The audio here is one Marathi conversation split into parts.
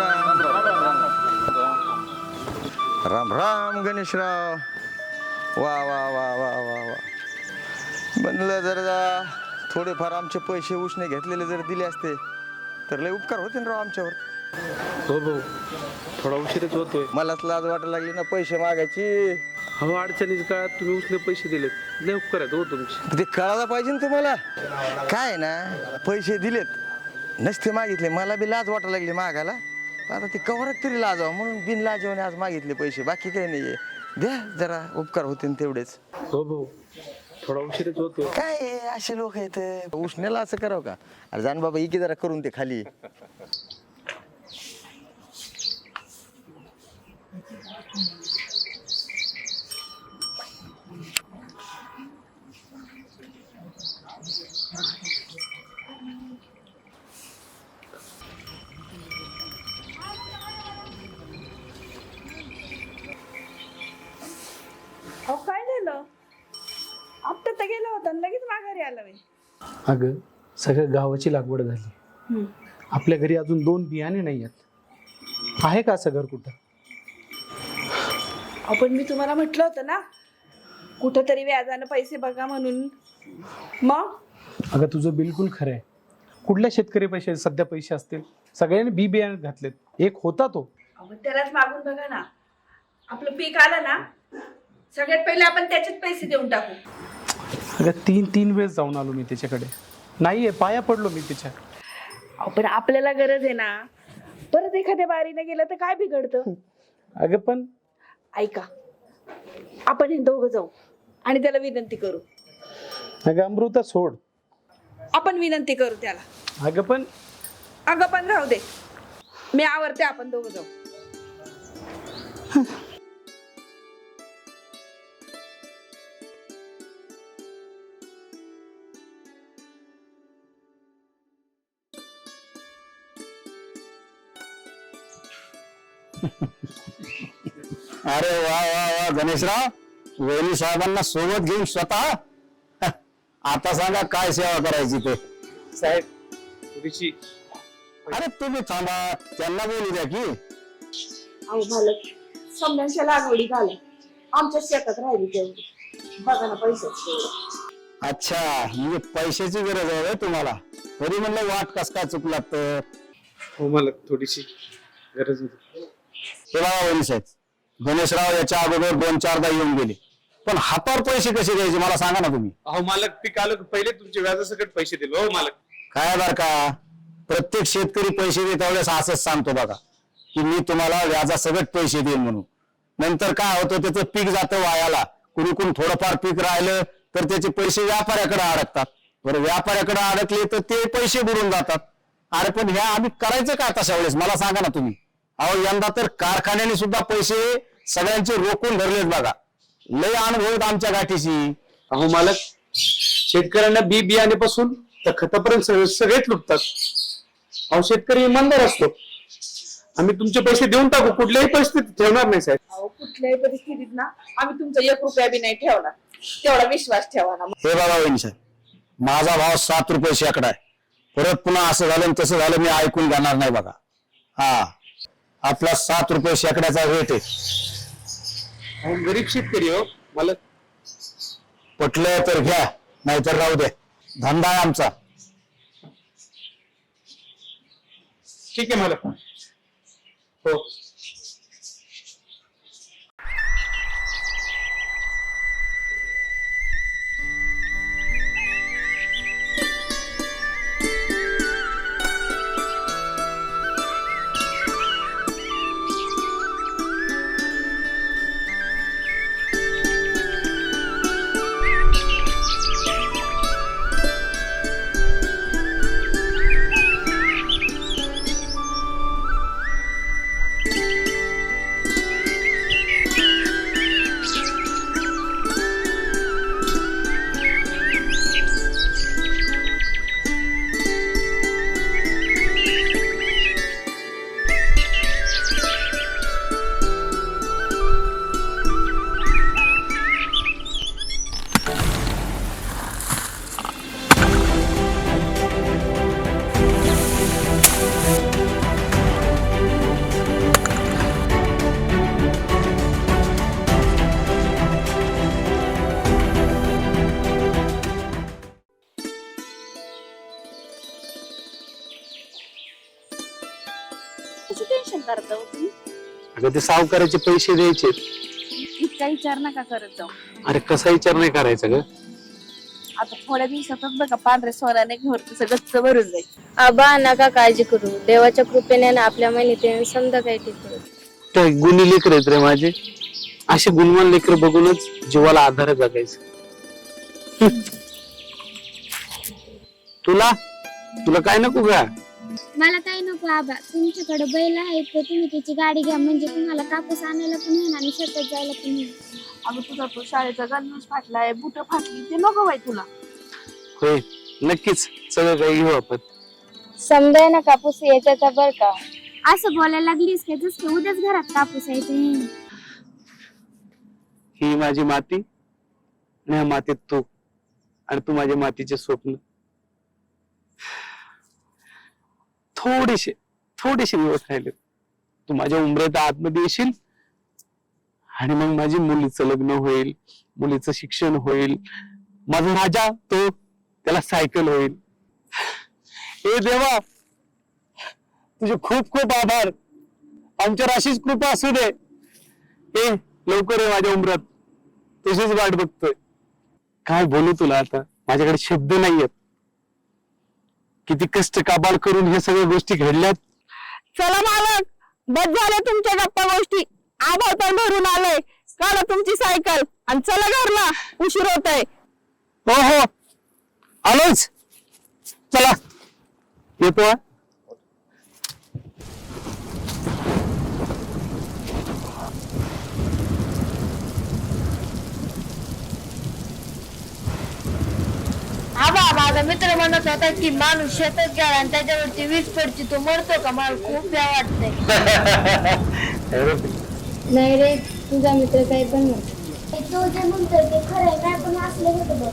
राम राम राम. गणेशराव. वा वा वा वा वा वा. म्हणलं जर थोडेफार आमचे पैसे उसने घेतलेले जर दिले असते तर लय उपकार होते ना राव आमच्यावर. हो भाऊ थोडा उशीरच होतोय. मलाच लाज वाटायला लागली ना पैसे मागायची. हो अडचणीच्या काळात तुम्ही उसने पैसे दिलेत? लय उपकार आहेत हो तुमचे. ते कळायला पाहिजे ना तुम्हाला. काय ना पैसे दिलेत नसते मागितले. मला बी लाज वाटायला लागली मागायला. आता ते कवरात तरी लाजावं म्हणून बिन लाजवणे आज मागितले पैसे. बाकी काही नाहीये. द्या जरा उपकार होते ना तेवढेच. हो भाऊ थोडा उशीरच होतोय. काय असे लोक आहेत. उष्ण्याला असं करावं का? अरे जाण बाबा इके जरा करून ते खाली अहो काय झालं आत्ता तर गेला होता आणि लगेच माघारी आला मी अगं सगळ्या गावाची लागवड झाली. आपल्या घरी अजून दोन बियाणे नाही आहेत. आहे का असं घर कुठं? आपण मी तुम्हाला म्हटलं होतं ना कुठं तरी व्याजानं पैसे बघा म्हणून. मग? अगं तुझं बिलकुल खरं आहे. कुठल्या शेतकरी पैसे सध्या पैसे असतील? सगळ्यांनी बी बियाणे घातलेत. एक होता तो. त्यालाच मागून बघा ना. आपलं पीक आलं ना सगळ्यात पहिले आपण त्याचेच पैसे देऊन टाकू. अगं तीन तीन वेळेस जाऊन आलो मी त्याच्याकडे नाहीये पाया पडलो मी त्याच्या अहो, पण आपल्याला गरज आहे ना. परत एखाद्या बारीने गेलं तर काय बिघडतं? अगं पण ऐका. आपण हे दोघं जाऊ आणि त्याला विनंती करू. अगं अमृता सोड. आपण विनंती करू त्याला. अगं पण अगं पण राहू दे. मी आवरते आपण दोघं जाऊ. अरे वा वा वा गणेशराव वैरी साहेबांना सोबत घेऊन स्वतः? आता सांगा काय सेवा करायची ते? साहेब थोडीशी अरे तुम्ही थांबा त्यांना बोलू द्या की. अहो मालक समजांच्या लागवडी आमच्या शेतात राहिली तेवढी. बघा ना पैसेच तेवढे अच्छा म्हणजे पैशाची गरज आहे होय तुम्हाला? तरी म्हणलं वाट कस काय चुकलात तर? हो मला थोडीशी गरज होती. हे बघा वैरी साहेब. गणेशराव याच्या अगोदर दोन चारदा येऊन गेले. पण हातावर पैसे कसे द्यायचे मला सांगा ना तुम्ही? अहो मालक पीक आलं की पहिले तुमचे व्याजासकट पैसे दिले हो मालक. काय बर का? प्रत्येक शेतकरी पैसे देत वेळेस असंच सांगतो बघा की मी तुम्हाला व्याजासकट पैसे देईन म्हणून. नंतर काय होतं त्याचं पीक जातं वायाला. कुणी कुणी थोडंफार पीक राहिलं तर त्याचे पैसे व्यापाऱ्याकडे अडकतात. बरं व्यापाऱ्याकडे अडकले तर ते पैसे बुडून जातात. अरे पण ह्या आम्ही करायचं का तशा वेळेस मला सांगा ना तुम्ही. अहो यंदा तर कारखान्याने सुद्धा पैसे सगळ्यांचे रोखून धरलेत बघा. लय अनुभव आहेत आमच्या गाठीशी. अहो मालक शेतकऱ्यांना बी बियाणेपासून तर खतापर्यंत सगळे सगळेच लुटतात. अहो शेतकरी इमानदार असतो. आम्ही तुमचे पैसे देऊन टाकू. कुठल्याही परिस्थितीत ठेवणार नाही साहेब. अहो कुठल्याही परिस्थितीत ना आम्ही तुमचा एक रुपया बी नाही ठेवणार. तेवढा विश्वास ठेवा ना. हे बघा वहिनी साहेब. माझा भाव सात रुपये शेकडा आहे. परत पुन्हा असं झालं आणि तसं झालं मी ऐकून घेणार नाही बघा. हा. आपला सात रुपये शेकड्याचा रेट आहे. गरीब शेतकरी हो मालक पटलं तर घ्या नाहीतर राहू द्या. धंदा आहे आमचा. ठीक आहे मालक हो. ते सावकाराचे पैसे द्यायचे. इतका विचार नका करत जाऊ. अरे कसा विचार नाही करायचा ग? आता थोड्या दिवसातच बघा पांढऱ्या सोन्याने घर गच्च भरून जाईल. आबा नका काळजी करू. देवाच्या कृपेने ना आपल्या महिन्यात समजा काही ठीक होईल. त्या गुणी लेकर आहेत रे माझे. असे गुणवान लेकर बघूनच जीवाला आधार जगायचं तुला? तुला काय नको का मला काही नको आबा तुमच्याकडे बैल आहेत तर तुम्ही त्याची गाडी घ्या म्हणजे तुम्हाला कापूस आणायला पण होईल आणि शेतात जायला पण होईल अगं तुझा तो शाळेचा गणवेश फाटलाय बुट फाटली ते नको बाई तुला. होय नक्कीच सगळं काही घेऊ आपण. समजाय ना कापूस याच्याचा बर का? असं बोलायला लागलीस का जस की उद्याच घरात कापूस यायचे ही माझी माती आणि ह्या मातीत तू आणि तू माझ्या मातीचे स्वप्न. थोडेसे थोडेसे दिवस राहिले. तू माझ्या उमरेत आतमध्ये येशील आणि मग माझी मुलीचं लग्न होईल मुलीचं शिक्षण होईल. माझा राजा तो त्याला सायकल होईल. ए देवा तुझे खूप खूप आभार. आमच्यावर अशीच कृपा असू दे. ए लवकर ये माझ्या उमरात. तुझीच वाट बघतोय. काय बोलू तुला आता? माझ्याकडे शब्द नाहीयेत. किती कष्ट काबाड करून हे सगळ्या गोष्टी घडल्यात? चला मालक बस झाल्या तुमच्या गप्पा गोष्टी. आभार पण भरून आलोय. काढा तुमची सायकल आणि चला घरला. उशीर होत आहे हो हो. आलोच. चला. येतो हा. आबा माझा मित्र म्हणत होता की माणूस शेतात गेला आणि त्याच्यावरती वीज पडची तो मरतो का? मला खूप भ्या वाटतंय. नाही रे तुझा मित्र काही पण म्हणतो तो जे म्हणतोय ते खरं आहे काय पण वाचलं होतं बघ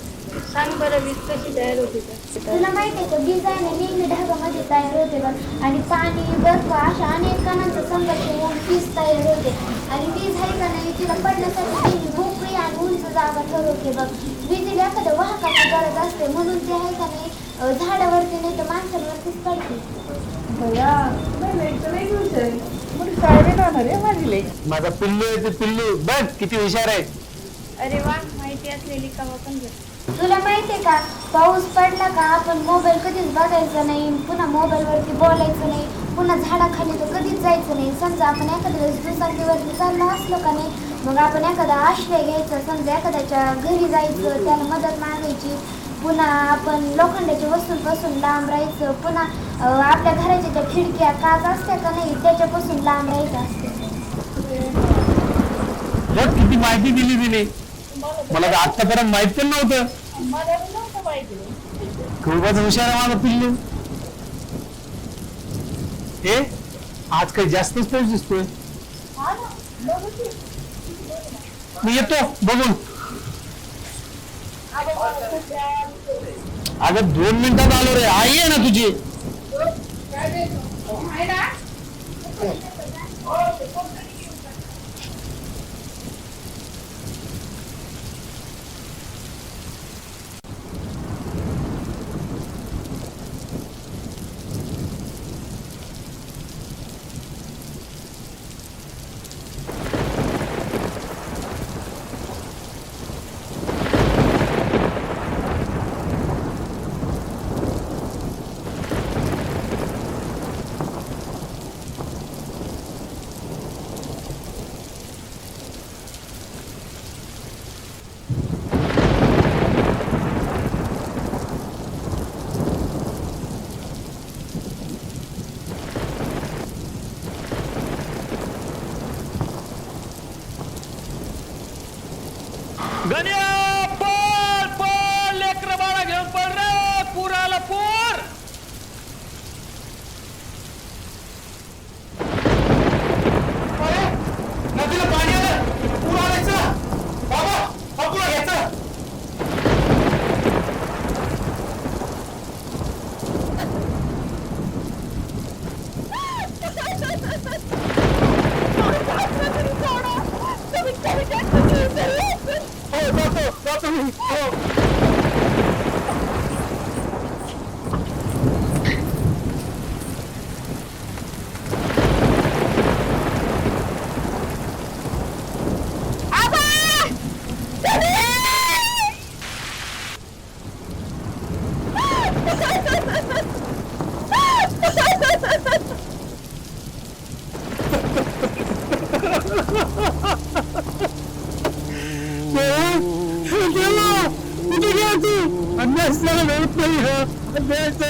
सांग बरं वीज कशी तयार होती? तर तुला माहिती आहे का वीज आहे ना नेहमी ढगामध्ये तयार होते बघ. आणि पाणी बर्फ अशा अनेक कणांचा संघर्ष होऊन वीज तयार होते. आणि वीज आहे का नाही तिला पडण्यासाठी नेहमी जागा ठरवते बघ वीजेला एखाद्या वाहकाची गरज असते म्हणून ते आहे का नाही झाडावरती नाही तर माणसांवरतीच पडते. माझा पिल्लू आहे ते पिल्लू. बघ किती हुशार आहे. अरे वा माहिती असलेली कवा पण भेट तुला माहितीये का पाऊस पडला का आपण मोबाईल कधीच बघायचा नाही पुन्हा मोबाईलवरती बोलायचं नाही पुन्हा झाडाखाली तर कधीच जायचं नाही. समजा आपण एखाद्या वेळेस दुचाकीवरती चाललो असलो का नाही मग आपण एखादा आश्रय घ्यायचा समजा एखाद्याच्या घरी जायचं त्याला मदत मागायची पुन्हा आपण लोखंडाच्या वस्तूंपासून लांब राहायचं पुन्हा आपल्या घराच्या त्या खिडक्या काच असत्या का नाही त्याच्यापासून लांब राहायचं असते. बघ किती माहिती दिली तिने. मला आतापर्यंत माहीत पण नव्हतं. खूपच हुशार आहे माझा पिल्लू. हे आज काही जास्तच पाऊस दिसतोय. मी येतो बघून. अगं दोन मिनिटात आलो रे. आई आहे ना तुझी? काय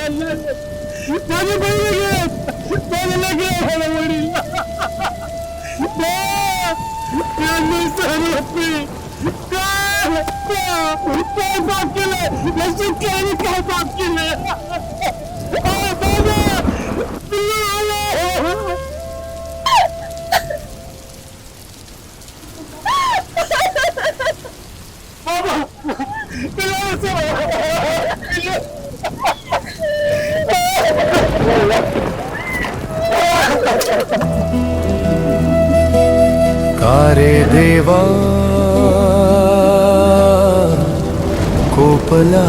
अभ्यास चालला नाही. माझे बहिणी गेले माझे लेकरं मला वडील बा, त्यांनी सहन होत नाही. कारे देवा कोपला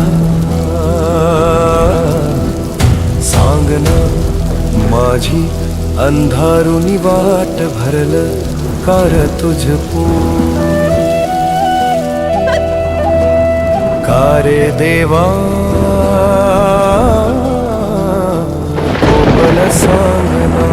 सांगना माझी अंधारुनी वाट भरल कार देवा कोपल सांगना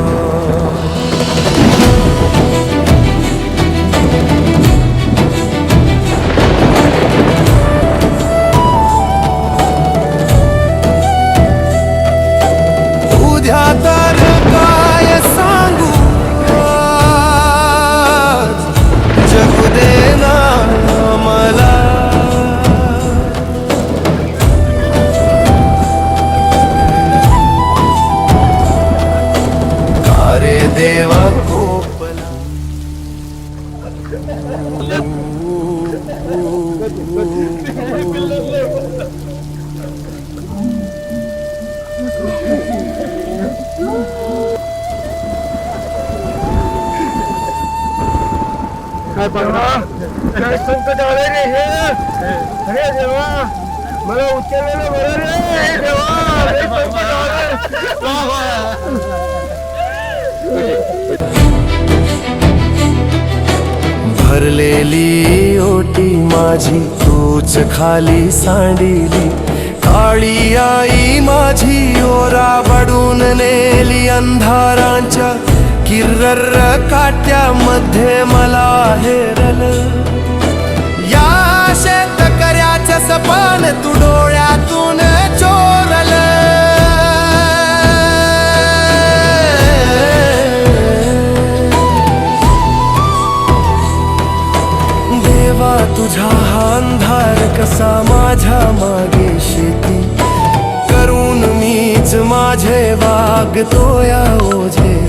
काय पडला काय संकट आले रे हे? अरे देवा. मला उचललेलं बरं रे. देवा. संकट. भरलेली ओटी माझी तूच खाली सांडिली. काळी आई माझी ओरा बडून नेली अंधारांच्या किर्रर काट्यामध्ये मला हेरल. या शेतकऱ्याच सपान तू डोळ्यातून चोरल. देवा तुझा हा अंधार कसा माझ्या मागे शेती? करून मीच माझे वागतो या ओझे.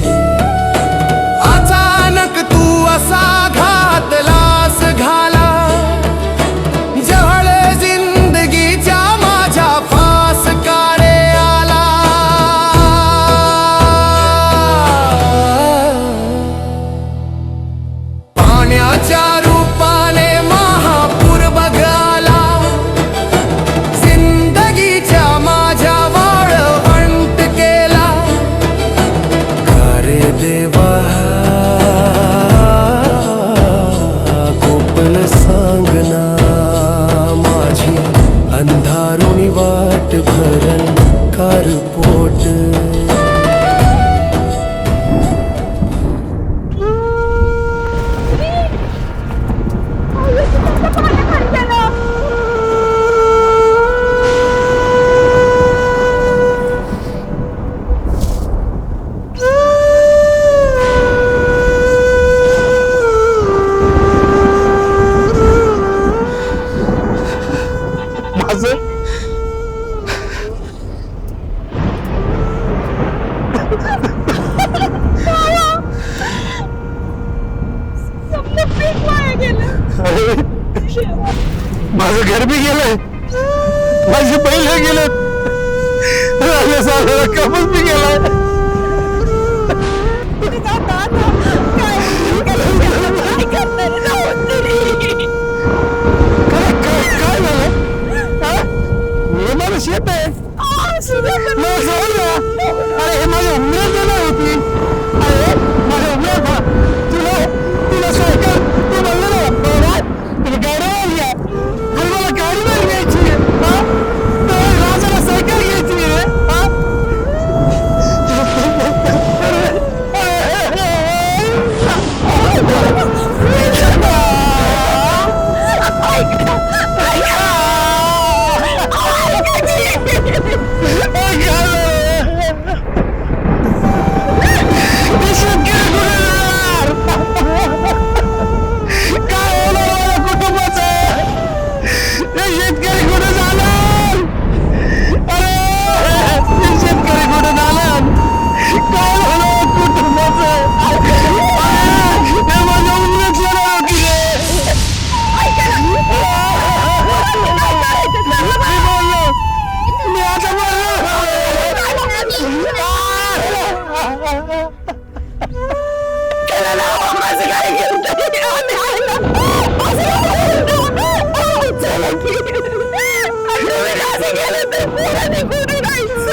तुम्ही असं केलं तर पोरांनी कुठं जायचं?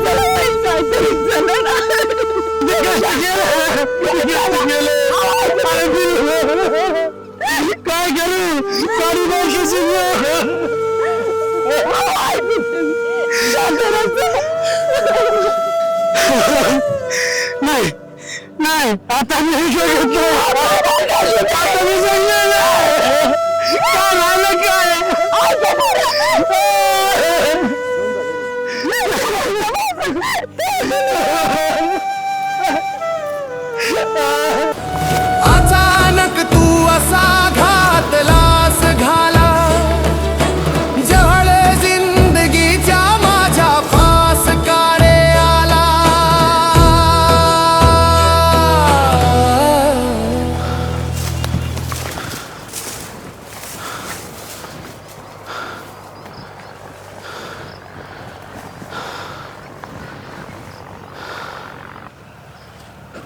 चला बाई, काहीतरी झालं ना. काय करू काढू नाही नाही आता मी घेतलं आता मी सांगणार काय झालं काय अचानक तू असा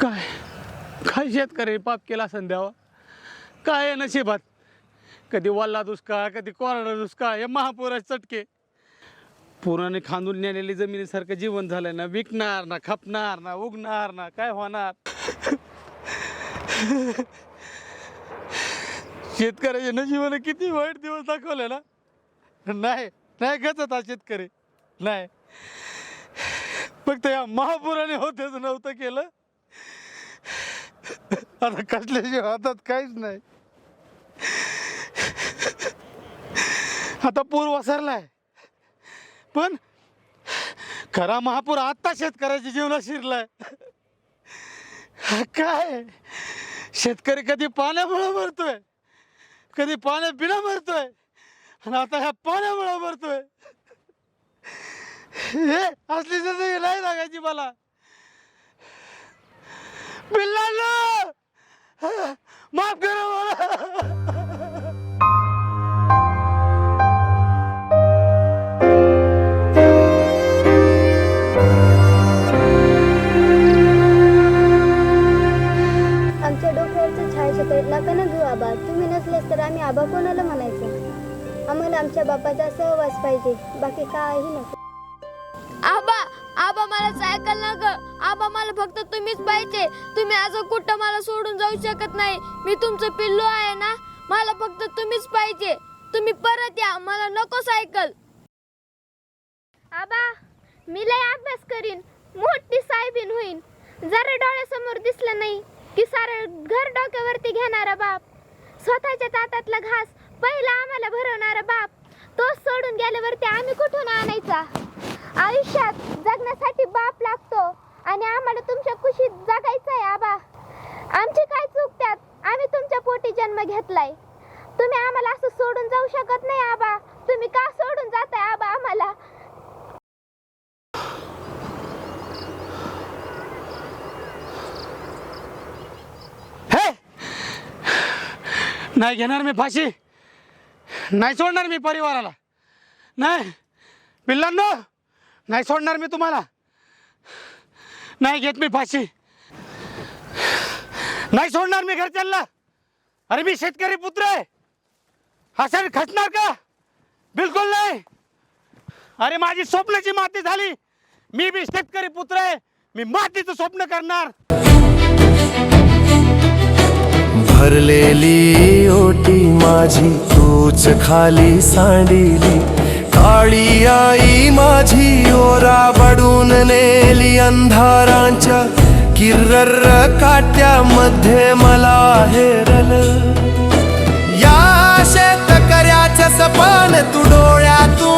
काय? काय शेतकरी पाप केला संध्यावा द्यावा काय आहे नशिबात? कधी वल्ला दुष्काळ कधी कोरडा दुष्काळ हे महापुराचे चटके. पुराने खांदून नेलेली जमिनीसारखं जीवन झालंय ना. विकणार ना खपणार ना उगणार ना काय होणार? शेतकऱ्याच्या नशिबाने किती वाईट दिवस दाखवले ना? नाही नाही गचत हा शेतकरी. नाही. फक्त या महापुराने होतेच नव्हतं केलं. आता कसल्याशिवाय हातात काहीच नाही. आता पूर वसरलाय पण खरा महापूर आत्ता शेतकऱ्याच्या जीवनात शिरलाय. काय? शेतकरी कधी पाण्यामुळे मरतोय? कधी पाण्या बिना मरतोय? आणि आता ह्या पाण्यामुळे मरतोय? हे असली तर नाही लागायची मला. पिल्लांनो माफ करा मला! आमच्या डोक्यावरचं छायाचित्र नका ना घेऊ आबा? तुम्ही नसलेस तर आम्ही आबा कोणाला म्हणायचं? आम्हाला आमच्या बापाचा सहवास पाहिजे बाकी काही नको. आबा मला सायकल ना ग. आबा मला फक्त तुम्हीच पाहिजे. तुम्ही असं कुठं मला सोडून जाऊ शकत नाही. मी तुमचं पिल्लू आहे ना? मला फक्त तुम्हीच पाहिजे. तुम्ही परत या. मला नको सायकल. आबा मी लय अभ्यास करीन. मोठी साहेबीन होईन. जरा डोळ्यासमोर दिसलं नाही की सारं घर डोक्यावरती घेणारा बाप. स्वतःच्या ताटातला घास पहिला आम्हाला भरवणारा बाप. तोच सोडून गेल्यावरती आम्ही कुठून आणायचा? आयुष्यात जगण्यासाठी बाप लागतो आणि आम्हाला तुमच्या खुशीत जगायचं आहे आबा. आमची काय चूक त्यात? आम्ही तुमच्या पोटी जन्म घेतलाय. तुम्ही आम्हाला असं सोडून जाऊ शकत नाही आबा. तुम्ही का सोडून जाताय आबा आम्हाला? नाही घेणार मी फाशी. नाही सोडणार मी परिवाराला. नाही. पिल्लांना नाही सोडणार मी तुम्हाला. नाही घेत मी फाशी. नाही सोडणार मी घरच्यांना. अरे मी शेतकरी पुत्र आहे. असं खचणार का? बिलकुल नाही. अरे माझी स्वप्नाची माती झाली. मी बी शेतकरी पुत्र आहे. मी मातीचं स्वप्न करणार. भरलेली ओटी माझी तूच खाली सांडिली. काळी आई माझी ओराबडून नेली अंधारांच्या किर्रर काट्यामध्ये मला हेरल. या शेतकऱ्याच्या सपान तू डोळ्यातून